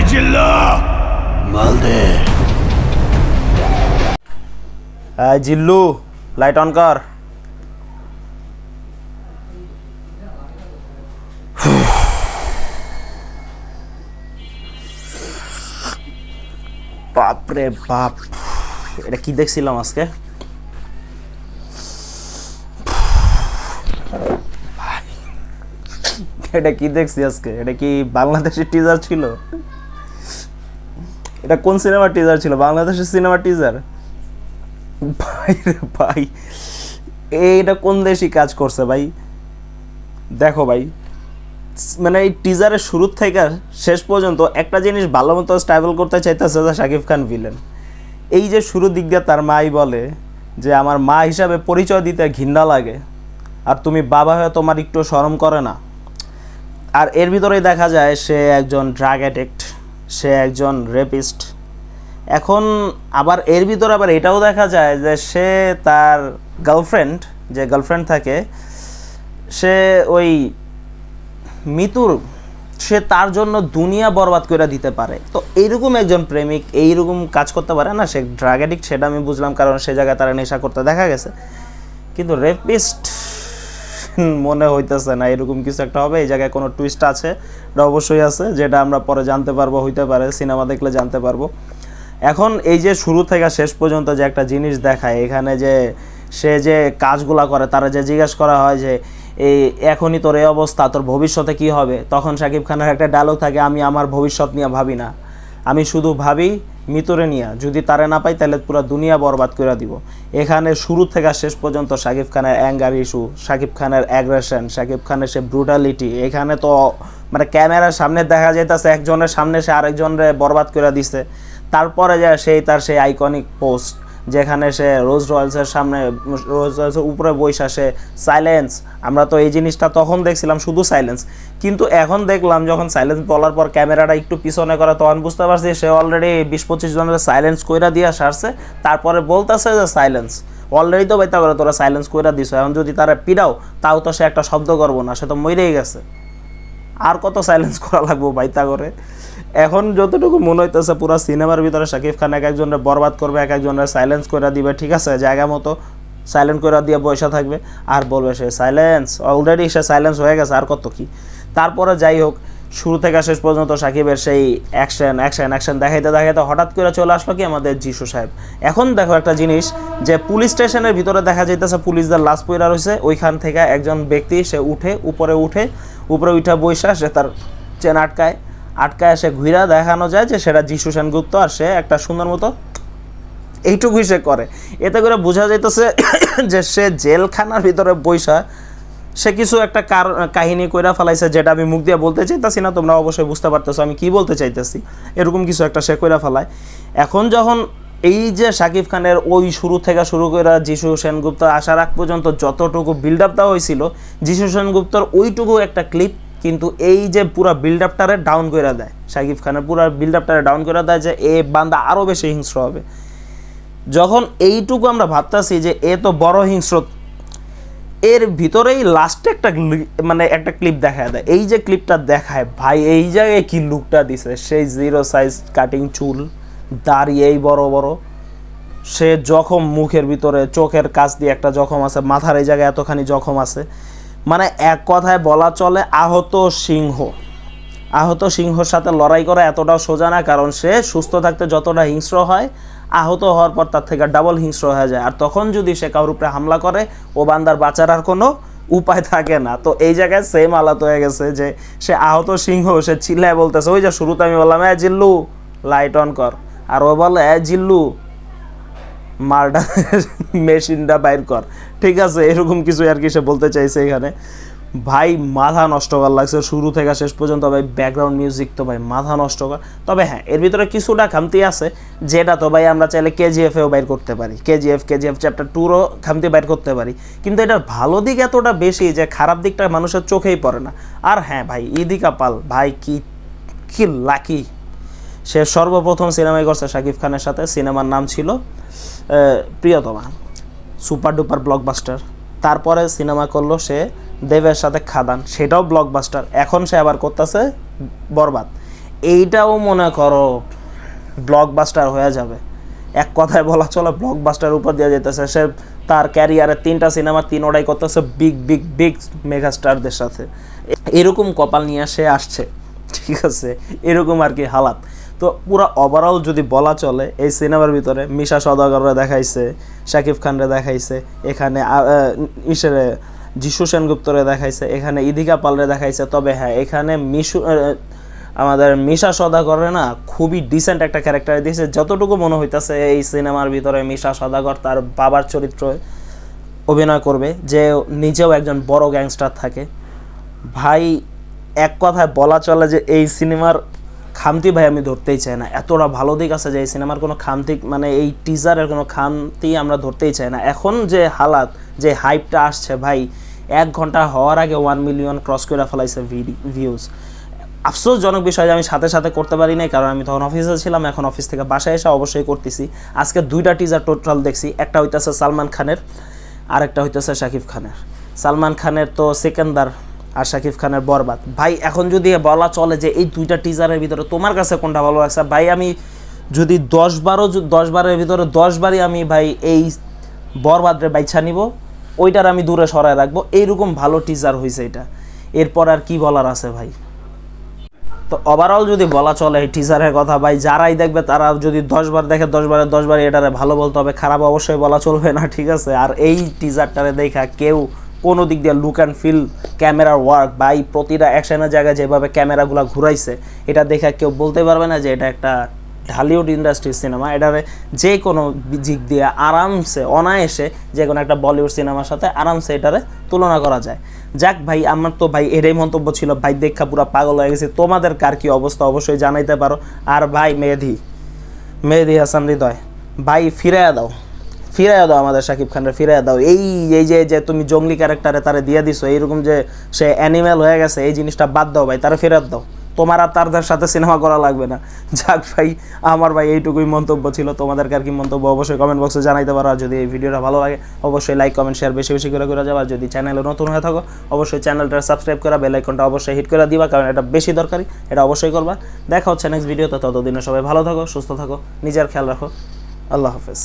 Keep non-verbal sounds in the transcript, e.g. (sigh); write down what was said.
এই জিল্লু মাল দে হ্যাঁ জিল্লু লাইট অন কর। বাপরে বাপ। এটা কি দেখছিলাম আজকে? এটা কি দেখছি আজকে? এটা কি বাংলাদেশের টিজার ছিল? এটা কোন সিনেমার টিজার ছিল? বাংলাদেশের সিনেমার টিজার ভাই রে ভাই এইটা কোন দেশই কাজ করছে ভাই? দেখো ভাই মানে এই টিজারের শুরুর থেকে শেষ পর্যন্ত একটা জিনিস ভালো মতো স্টাইবল করতে চাইতেছে যে শাকিব খান ভিলেন এই যে শুরুর দিক দিয়ে তার মাই বলে যে আমার মা হিসাবে পরিচয় দিতে ঘৃণা লাগে, আর তুমি বাবা হয়ে তোমার একটু শরম করে না। আর এর ভিতরেই দেখা যায় সে একজন ড্রাগ অ্যাডিক্ট সে একজন রেপিস্ট এখন আবার এর ভিতরে আবার এটাও দেখা যায় যে সে তার গার্লফ্রেন্ড যে গার্লফ্রেন্ড থাকে, সে ওই মিতুর, সে তার জন্য দুনিয়া বরবাদ করে দিতে পারে। তো এইরকম একজন প্রেমিক এইরকম কাজ করতে পারে না, সে ড্রাগ অ্যাডিক্ট সেটা আমি বুঝলাম, কারণ সে জায়গায় তারা নেশা করতে দেখা গেছে। কিন্তু রেপিস্ট মনে হইতেছে না, এরকম কিছু একটা হবে, এই জায়গায় কোনো টুইস্ট আছে, এটা অবশ্যই আছে, যেটা আমরা পরে জানতে পারব, হইতে পারে, সিনেমা দেখলে জানতে পারব। এখন এই যে শুরু থেকে শেষ পর্যন্ত যে একটা জিনিস দেখায়, এখানে যে সে যে কাজগুলা করে, তারা যে জিজ্ঞেস করা হয় যে, এই, এখনই তোর এই অবস্থা, তোর ভবিষ্যতে কি হবে? তখন শাকিব খানের একটা ডায়লগ থাকে, আমি আমার ভবিষ্যৎ নিয়ে ভাবি না। আমি শুধু ভাবি মিতরে নিয়া যদি তারে না পাই, তাহলে পুরো দুনিয়া বরবাদ করে দিব। এখানে শুরু থেকে শেষ পর্যন্ত শাকিব খানের অ্যাঙ্গার ইস্যু, শাকিব খানের অ্যাগ্রেশন শাকিব খানের সে ব্রুটালিটি এখানে তো মানে ক্যামেরার সামনে দেখা যাইতেছে, একজনের সামনে সে আরেকজনের বরবাদ করে দিছে। তারপরে যায় সেই, তার সেই আইকনিক পোস্ট যেখানে সে রোজ রয়েলসের সামনে রোজ রয়েলসের উপরে বৈশা সে সাইলেন্স আমরা তো এই জিনিসটা তখন দেখছিলাম শুধু সাইলেন্স কিন্তু এখন দেখলাম যখন সাইলেন্স বলার পর ক্যামেরাটা একটু পিছনে করে, তখন বুঝতে পারছি সে অলরেডি বিশ পঁচিশ জনের সাইলেন্স কইরা দিয়ে সারছে। তারপরে বলতেছে যে সাইলেন্স অলরেডি তো বাইতা করে তোরা সাইলেন্স কইরা দিছো। এখন যদি তারা পিড়াও, তাও তো সে একটা শব্দ করব না, সে তো মরেই গেছে। আর কত সাইলেন্স করা লাগবো বাইতা করে? এখন যতটুকু মনে হইতেছে, পুরো সিনেমার ভিতরে শাকিব খান এক একজনের বরবাদ করবে, এক একজনের সাইলেন্স করে দিবে, ঠিক আছে? জায়গা মতো সাইলেন্ট করে দিয়ে বসে থাকবে। আর বলবে সে সাইলেন্স অলরেডি সে সাইলেন্স হয়ে গেছে, আর কত কি? তারপরে যাই হোক, শুরু থেকে শেষ পর্যন্ত সাকিবের সেই অ্যাকশন অ্যাকশন অ্যাকশন দেখাইতে দেখাইতে হঠাৎ করে চলে আসলো কি আমাদের যিশু সাহেব। এখন দেখো একটা জিনিস, যে পুলিশ স্টেশনের ভিতরে দেখা যাইতেছে পুলিশদের লাশ পইরা রয়েছে ওইখান থেকে একজন ব্যক্তি, সে উঠে, উপরে উঠে উপরে উঠে বৈশা সে তার চেন আটকায়। আটকায় সে ঘুরা দেখানো যায় যে সেটা যিশু সেনগুপ্ত আর সে একটা সুন্দর মতো এইটুকুই সে করে। এতে করে বোঝা যাইতেছে (coughs) যে সে জেলখানার ভিতরে বৈশা সে কিছু একটা কার, কাহিনী কইরা ফেলাইছে যেটা আমি মুখ দিয়ে বলতে চাইতেছি না, তোমরা অবশ্যই বুঝতে পারতেছো আমি কি বলতে চাইতেছি। এরকম কিছু একটা সে কইরা ফেলায়। এখন যখন এই যে শাকিব খানের ওই শুরু থেকে শুরু করে যিশু সেনগুপ্ত আসার আগ পর্যন্ত যতটুকু বিল্ড আপ দেওয়া হয়েছিল যিশু সেনগুপ্তর ওইটুকু একটা ক্লিপ কিন্তু এই যে পুরো বিল্ড আপটারে ডাউন করে দেয়, শাকিব খানের, পুরো বিল্ড আপটারে ডাউন করে দেয় যে এ বান্দা আরও বেশি হিংস্র হবে। যখন এইটুকু আমরা ভাবতাছি যে এ তো বড় হিংস্র, এর ভিতরেই লাস্টে একটা মানে একটা ক্লিপ দেখা দেয়। এই যে ক্লিপটা দেখায়, ভাই, এই জায়গায় কি লুকটা দিছে? সেই জিরো সাইজ কাটিং চুল দাড়ি এই বড় বড়। সে জখম মুখের ভিতরে, চোখের কাছ দিয়ে একটা জখম আছে, মাথার এই জায়গায় এতখানি জখম আছে। মানে এক কথায় বলা চলে আহত সিংহ। আহত সিংহর সাথে লড়াই করা এতটাও সোজা না, কারণ সে সুস্থ থাকতে যতটা হিংস্র হয়, আহত হওয়ার পর তার থেকে ডাবল হিংস্র হয়ে যায়। আর তখন যদি সে কারোর উপরে হামলা করে, ও বান্দার বাঁচার আর কোনো উপায় থাকে না। তো এই জায়গায় সেম আলাত হয়ে গেছে যে সে আহত সিংহ, সে চিল্লায় বলতেছে, ওই যে শুরুতে আমি বললাম, এ জিল্লু লাইট অন কর। আর ও বলে, এ জিল্লু মালটা (laughs) মেশিনটা বাইর কর। ঠিক আছে, এরকম কিছু আর কি সে বলতে চাইছে এখানে। ভাই, মাথা নষ্ট কর লাগছে, শুরু থেকে শেষ পর্যন্ত ভাই ব্যাকগ্রাউন্ড মিউজিক তো ভাই, মাথা নষ্ট কর। তবে হ্যাঁ এর ভিতরে কিছুটা খামতি আছে, যেটা তো ভাই আমরা চাইলে কেজিএফেও বাইর করতে পারি। কেজিএফ কেজিএফ চ্যাপ্টার টুরও খামতি বাইর করতে পারি। কিন্তু এটার ভালো দিক এতটা বেশি যে খারাপ দিকটা মানুষের চোখেই পড়ে না। আর হ্যাঁ ভাই ইদিকা পাল ভাই কি কি লাকি সে সর্বপ্রথম সিনেমায় করছে শাকিব খানের সাথে, সিনেমার নাম ছিল প্রিয়তমা, সুপার ডুপার ব্লকবাস্টার। তারপরে সিনেমা করল সে দেবের সাথে খাদান, সেটাও ব্লকবাস্টার। এখন সে আবার করতেছে বরবাদ। এইটাও মনে করো ব্লকবাস্টার হয়ে যাবে। এক কথায় বলা চলে, ব্লকবাস্টার উপর দিয়ে যেতেছে সে। তার ক্যারিয়ারে তিনটা সিনেমা, তিন ওটাই করতেছে বিগ বিগ বিগ মেগাস্টারদের সাথে। এরকম কপাল নিয়ে সে আসছে, ঠিক আছে? এরকম আর কি হালাত। তো পুরো ওভারঅল যদি বলা চলে, এই সিনেমার ভিতরে মিশা সদাগররা দেখাইছে, শাকিব খানরে দেখাইছে, এখানে ইসেরে যিশু সেনগুপ্তরে দেখাইছে, এখানে ইদিকা পালরে দেখাইছে, তবে হ্যাঁ এখানে মিশু আমাদের মিশা সদাগরে না খুবই ডিসেন্ট একটা ক্যারেক্টার দিয়েছে। যতটুকু মনে হইতাছে, এই সিনেমার ভিতরে মিশা সদাগর তার বাবার চরিত্র অভিনয় করবে, যে নিজেও একজন বড় গ্যাংস্টার থাকে। ভাই, এক কথায় বলা চলে যে এই সিনেমার খামতি ভাই আমি ধরতেই চাই না। এতটা ভালো দিক আছে যে সিনেমার কোনো খামতি মানে এই টিজারের কোনো খামতি আমরা ধরতেই চাই না। এখন যে হালাত, যে হাইপটা আসছে ভাই, এক ঘণ্টা হওয়ার আগে ওয়ান মিলিয়ন ক্রস করে ফেলাইছে ভিউজ আফসোসজনক বিষয় যে আমি সাথে সাথে করতে পারি নাই, কারণ আমি তখন অফিসে ছিলাম, এখন অফিস থেকে বাসায় এসে অবশ্যই করতেছি। আজকে দুইটা টিজার টোটাল দেখছি, একটা হইতেছে সালমান খানের, আরেকটা হইতেছে শাকিব খানের। সালমান খানের তো সেকেন্দার আর শাকিব খানের বরবাদ। ভাই, এখন যদি বলা চলে যে এই দুইটা টিজারের ভিতরে তোমার কাছে কোনটা ভালো লাগছে? ভাই, আমি যদি দশ বারো দশ বারের ভিতরে দশ বারই আমি ভাই এই বরবাদরে বাইছা নিব, ওইটার আমি দূরে সরায় রাখব। এইরকম ভালো টিজার হয়েছে এটা। এরপর আর কি বলার আছে ভাই? তো ওভারঅল যদি বলা চলে এই টিজারের কথা, ভাই, যারাই দেখবে তারা যদি দশবার দেখে দশবারে দশবার এটারে ভালো বলতে হবে, খারাপ অবশ্যই বলা চলবে না, ঠিক আছে? আর এই টিজারটারে দেখা কেউ কোনো দিক দিয়ে লুক অ্যান্ড ফিল ক্যামেরার ওয়ার্ক বা এই প্রতিটা অ্যাকশনের জায়গায় যেভাবে ক্যামেরাগুলো ঘুরাইছে, এটা দেখে কেউ বলতে পারবে না যে এটা একটা ঢালিউড ইন্ডাস্ট্রির সিনেমা এটারে যে কোনো দিক দিয়ে আরামসে, অনায়াসে যে কোনো একটা বলিউড সিনেমার সাথে আরামসে এটারে তুলনা করা যায়। যাক ভাই, আমার তো ভাই এটাই মন্তব্য ছিল, ভাই দেখা পুরো পাগল হয়ে গেছে। তোমাদের কার কি অবস্থা? অবশ্যই জানাইতে পারো। আর ভাই মেহেদি মেহেদি হাসান হৃদয়, ভাই ফিরাইয়া দাও। ফিরাইয়া দাও আমাদের শাকিব খানরা, ফিরাইয়া দাও। এই এই যে যে তুমি জঙ্গলি ক্যারেক্টারে তারা দিয়ে দিছো, এইরকম যে সে অ্যানিম্যাল হয়ে গেছে, এই জিনিসটা বাদ দাও ভাই, তারা ফেরত দাও। তোমার আর তারদের সাথে সিনেমা করা লাগবে না। যাক ভাই, আমার ভাই এইটুকুই মন্তব্য ছিল। তোমাদের আর কি মন্তব্য অবশ্যই কমেন্ট বক্সে জানাইতে পারো। আর যদি এই ভিডিওটা ভালো লাগে, অবশ্যই লাইক কমেন্ট শেয়ার বেশি বেশি করে করে যাবে আর যদি চ্যানেলে নতুন হয়ে থাকো, অবশ্যই চ্যানেলটা সাবস্ক্রাইব করা বেল আইকনটা অবশ্যই হিট করে দিবা, কারণ এটা বেশি দরকারি, এটা অবশ্যই করবা। দেখা হচ্ছে নেক্সট ভিডিওতে ততদিনে সবাই ভালো থাকো, সুস্থ থাকো, নিজের খেয়াল রাখো। আল্লাহ হাফেজ।